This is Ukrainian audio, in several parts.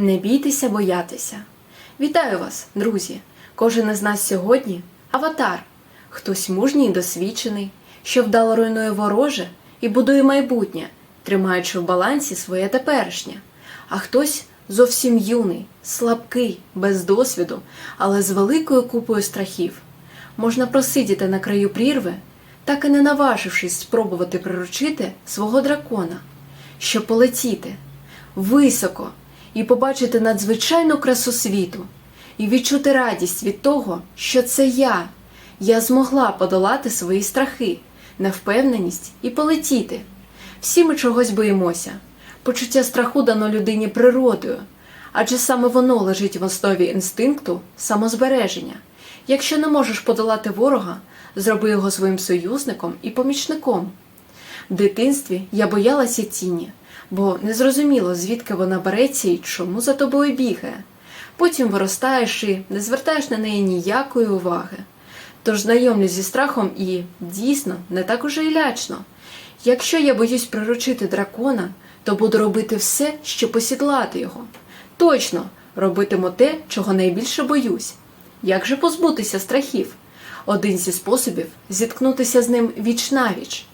Не бійтеся боятися. Вітаю вас, друзі! Кожен із нас сьогодні аватар. Хтось мужній і досвідчений, що вдало руйнує вороже і будує майбутнє, тримаючи в балансі своє теперішнє. А хтось зовсім юний, слабкий, без досвіду, але з великою купою страхів. Можна просидіти на краю прірви, так і не наважившись спробувати приручити свого дракона, щоб полетіти високо і побачити надзвичайну красу світу, і відчути радість від того, що це я. Я змогла подолати свої страхи, невпевненість і полетіти. Всі ми чогось боїмося. Почуття страху дано людині природою, адже саме воно лежить в основі інстинкту самозбереження. Якщо не можеш подолати ворога, зроби його своїм союзником і помічником. В дитинстві я боялася тіні, бо не зрозуміло, звідки вона береться і чому за тобою бігає. Потім виростаєш і не звертаєш на неї ніякої уваги. Тож знайомлюсь зі страхом і дійсно не так уже й лячно. Якщо я боюсь приручити дракона, то буду робити все, щоб посідлати його. Точно робитиму те, чого найбільше боюсь. Як же позбутися страхів? Один зі способів зіткнутися з ним віч навіч.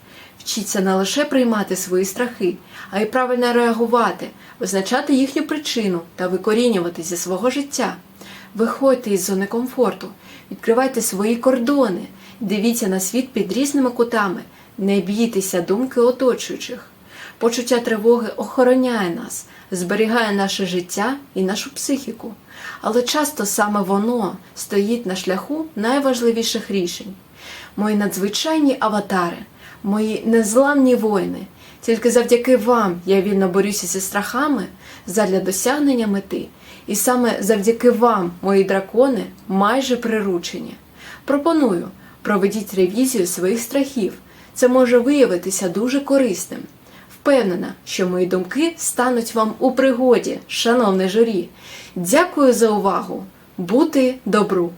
Вчіться не лише приймати свої страхи, а й правильно реагувати, визначати їхню причину та викорінювати зі свого життя. Виходьте із зони комфорту, відкривайте свої кордони, дивіться на світ під різними кутами, не бійтеся думки оточуючих. Почуття тривоги охороняє нас, зберігає наше життя і нашу психіку. Але часто саме воно стоїть на шляху найважливіших рішень. Мої надзвичайні аватари, мої незламні воїни. Тільки завдяки вам я вільно борюся зі страхами задля досягнення мети. І саме завдяки вам, мої дракони, майже приручені. Пропоную, проведіть ревізію своїх страхів. Це може виявитися дуже корисним. Впевнена, що мої думки стануть вам у пригоді, шановне журі. Дякую за увагу. Бути добру!